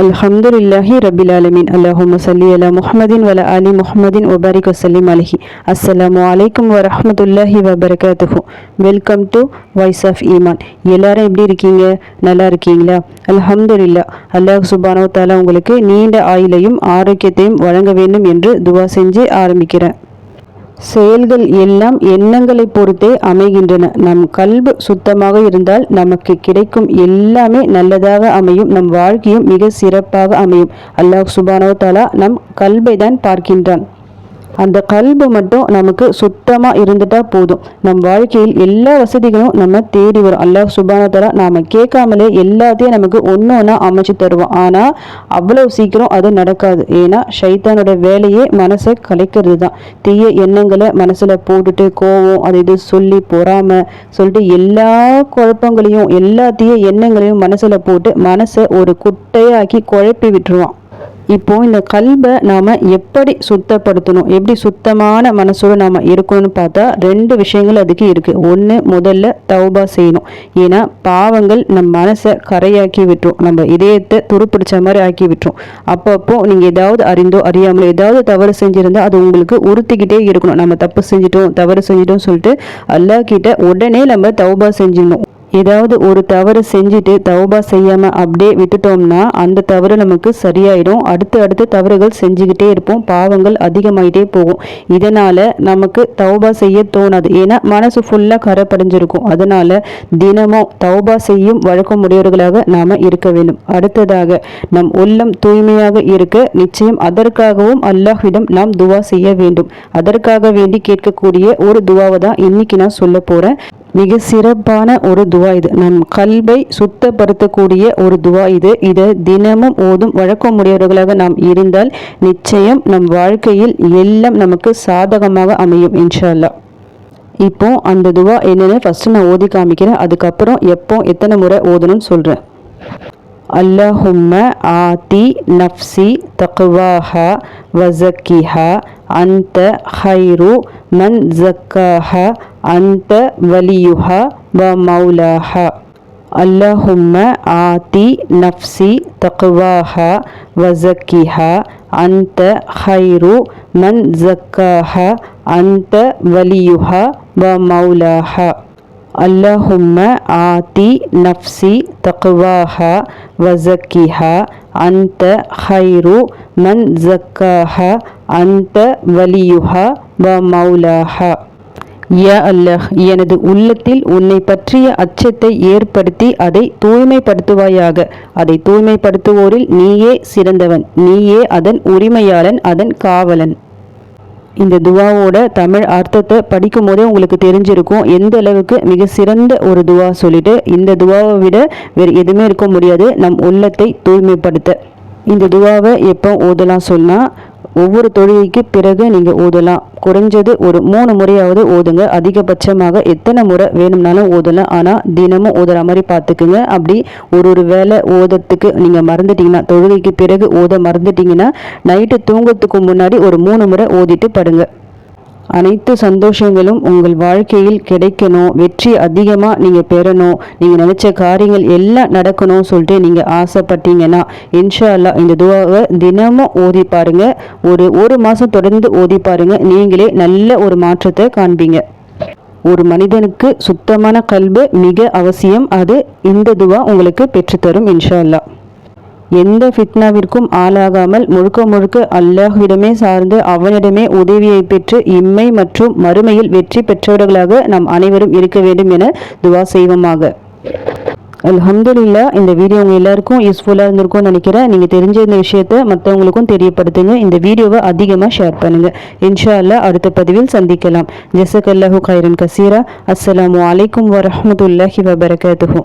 அல்ஹம்துலில்லாஹி ரபில் அலமின் அல்லாஹும் சல்லி அலா முஹமதின் வல அலி முஹமதின் ஒபாரிக் வசல்லிம் அலஹி அஸ்லாம் வலைக்கம் வரமத்துல்லாஹி வபரகாத்துஹு வெல்கம் டு வாய்ஸ் ஆஃப் ஈமான் எல்லாரும் எப்படி இருக்கீங்க? நல்லா இருக்கீங்களா? அல்ஹம்துலில்லா அல்லாஹ் சுபானோ தாலா உங்களுக்கு நீண்ட ஆயிலையும் ஆரோக்கியத்தையும் வழங்க வேண்டும் என்று துவா செஞ்சு ஆரம்பிக்கிறேன். செயல்கள் எல்லாம் எண்ணங்களை பொறுத்தே அமைகின்றன. நம் கல்பு சுத்தமாக இருந்தால் நமக்கு கிடைக்கும் எல்லாமே நல்லதாக அமையும். நம் வாழ்க்கையும் மிக சிறப்பாக அமையும். அல்லாஹ் சுபானோ தாலா நம் கல்பை தான் பார்க்கின்றான். அந்த கல்பு மட்டும் நமக்கு சுத்தமாக இருந்துட்டா போதும். நம் வாழ்க்கையில் எல்லா வசதிகளும் நம்ம தேடி வரும். அல்லாஹ் சுபானத்தலா நாம கேட்காமலே எல்லாத்தையும் நமக்கு ஒன்று ஒன்றா அமைச்சு தருவோம் ஆனால் அவ்வளவு சீக்கிரம் அது நடக்காது. ஏன்னா ஷைத்தானோட வேலையே மனசை கலைக்கிறது தான் தீய எண்ணங்களை மனசில் போட்டுட்டு கோவம் அதை இது சொல்லி பொறாம சொல்லிட்டு எல்லா குழப்பங்களையும் எல்லா தீய எண்ணங்களையும் மனசில் போட்டு மனசை ஒரு குட்டையாக்கி குழப்பி விட்டுருவான். இப்போ இந்த கல்வை நாம் எப்படி சுத்தப்படுத்தணும்? எப்படி சுத்தமான மனசோடு நாம் இருக்கணும்னு பார்த்தா ரெண்டு விஷயங்கள் அதுக்கு இருக்குது ஒன்று முதல்ல தௌபா செய்யணும். ஏன்னா பாவங்கள் நம் மனசை கரையாக்கி விட்டுரும். நம்ம இதயத்தை துருப்பிடிச்ச மாதிரி ஆக்கி விட்டுரும். அப்பப்போ நீங்கள் ஏதாவது அறிந்தோ அறியாமலோ ஏதாவது தவறு செஞ்சுருந்தால் அது உங்களுக்கு உறுத்திக்கிட்டே இருக்கணும். நம்ம தப்பு செஞ்சிட்டோம் தவறு செஞ்சிட்டோம் சொல்லிட்டு அல்லா கிட்ட உடனே நம்ம தௌபா செஞ்சிடணும். ஏதாவது ஒரு தவறு செஞ்சுட்டு தௌபா செய்யாமல் அப்படியே விட்டுட்டோம்னா அந்த தவறு நமக்கு சரியாயிடும். அடுத்து அடுத்து தவறுகள் செஞ்சுக்கிட்டே இருப்போம். பாவங்கள் அதிகமாயிட்டே போகும். இதனால் நமக்கு தௌபா செய்ய தோணாது. ஏன்னா மனசு ஃபுல்லாக கரை படிஞ்சிருக்கும் அதனால் தினமும் தௌபா செய்யும் வழக்கம் உடையவர்களாக நாம் இருக்க வேண்டும். அடுத்ததாக நம் உள்ளம் தூய்மையாக இருக்க நிச்சயம் அதற்காகவும் அல்லாஹ்விடம் நாம் துவா செய்ய வேண்டும். அதற்காக வேண்டி கேட்கக்கூடிய ஒரு துவாவை தான் இன்னைக்கு நான் சொல்ல போகிறேன் மிக சிறப்பான ஒரு துவா இது. நம் கல்வை சுத்தப்படுத்தக்கூடிய ஒரு துவா இது. இதை தினமும் ஓதும் வழக்கமுடையவர்களாக நாம் இருந்தால் நிச்சயம் நம் வாழ்க்கையில் எல்லாம் நமக்கு சாதகமாக அமையும் இன்ஷால்லா இப்போ அந்த துவா என்னென்னு ஃபஸ்ட்டு நான் ஓதி காமிக்கிறேன். அதுக்கப்புறம் எப்போ எத்தனை முறை ஓதணும்னு சொல்கிறேன் அல்லாஹும்ம ஆதி நஃப்சி தக்வாஹா வசக்கிஹா அந்த ஹைரு மன் ஜக்காஹா من زكاها أنت وليها ومولاها اللهم آتي نفسي تقواها وزكها أنت خير من زكاها أنت وليها ومولاها اللهم آتي نفسي تقواها وزكها أنت خير من زكاها أنت وليها ومولاها யா அல்லஹ் எனது உள்ளத்தில் உன்னை பற்றிய அச்சத்தை ஏற்படுத்தி அதை தூய்மைப்படுத்துவாயாக. அதை தூய்மைப்படுத்துவோரில் நீயே சிறந்தவன். நீயே அதன் உரிமையாளன் அதன் காவலன். இந்த துவாவோட தமிழ் அர்த்தத்தை படிக்கும் போதே உங்களுக்கு தெரிஞ்சிருக்கும். எந்த அளவுக்கு மிக சிறந்த ஒரு துவா சொல்லிட்டு இந்த துவாவை விட வேறு எதுவுமே இருக்க முடியாது. நம் உள்ளத்தை தூய்மைப்படுத்த. இந்த துவாவை எப்போ ஓதலாம் சொன்னால் ஒவ்வொரு தொழுகைக்கு பிறகு நீங்கள் ஓதலாம். குறைஞ்சது ஒரு மூணு முறையாவது ஓதுங்க. அதிகபட்சமாக எத்தனை முறை வேணும்னாலும் ஓதலாம். ஆனால் தினமும் ஓதுற மாதிரி பார்த்துக்குங்க. அப்படி ஒரு ஒரு வேலை ஓதத்துக்கு நீங்கள் மறந்துட்டீங்கன்னா தொழுகைக்கு பிறகு ஓத மறந்துட்டீங்கன்னா நைட்டு தூங்கத்துக்கு முன்னாடி ஒரு மூணு முறை ஓதிட்டு படுங்க. அனைத்து சந்தோஷங்களும் உங்கள் வாழ்க்கையில் கிடைக்கணும். வெற்றி அதிகமாக நீங்கள் பெறணும். நீங்கள் நினச்ச காரியங்கள் எல்லாம் நடக்கணும் சொல்லிட்டு நீங்கள் ஆசைப்பட்டீங்கன்னா இன்ஷா அல்லா இந்த துவாவை தினமும் ஓதி பாருங்கள் ஒரு ஒரு மாதம் தொடர்ந்து ஓதி பாருங்கள் நீங்களே நல்ல ஒரு மாற்றத்தை காண்பீங்க. ஒரு மனிதனுக்கு சுத்தமான கல்வி மிக அவசியம். அது இந்த துவா உங்களுக்கு பெற்றுத்தரும் இன்ஷா அல்லா எந்த ஃபித்னாவிற்கும் ஆளாகாமல் முழுக்க முழுக்க அல்லாஹ்விடமே சார்ந்து அவனிடமே உதவியை பெற்று இம்மை மற்றும் மறுமையில் வெற்றி பெற்றவர்களாக நாம் அனைவரும் இருக்க வேண்டும் என துவா செய்வோமாக. அலமதுல்லா இந்த வீடியோ உங்கள் எல்லாருக்கும் யூஸ்ஃபுல்லாக இருந்திருக்கும்னு நினைக்கிறேன். நீங்கள் தெரிஞ்ச இந்த விஷயத்தை மற்றவங்களுக்கும் தெரியப்படுத்துங்க. இந்த வீடியோவை அதிகமாக ஷேர் பண்ணுங்கள் இன்ஷா அல்லா அடுத்த பதிவில் சந்திக்கலாம். ஜெசக் அல்லாஹூ கைரன் கசீரா. அஸ்லாம் வலைக்கம் வரமத்துல்லாஹி வபரகாத்துஹூ.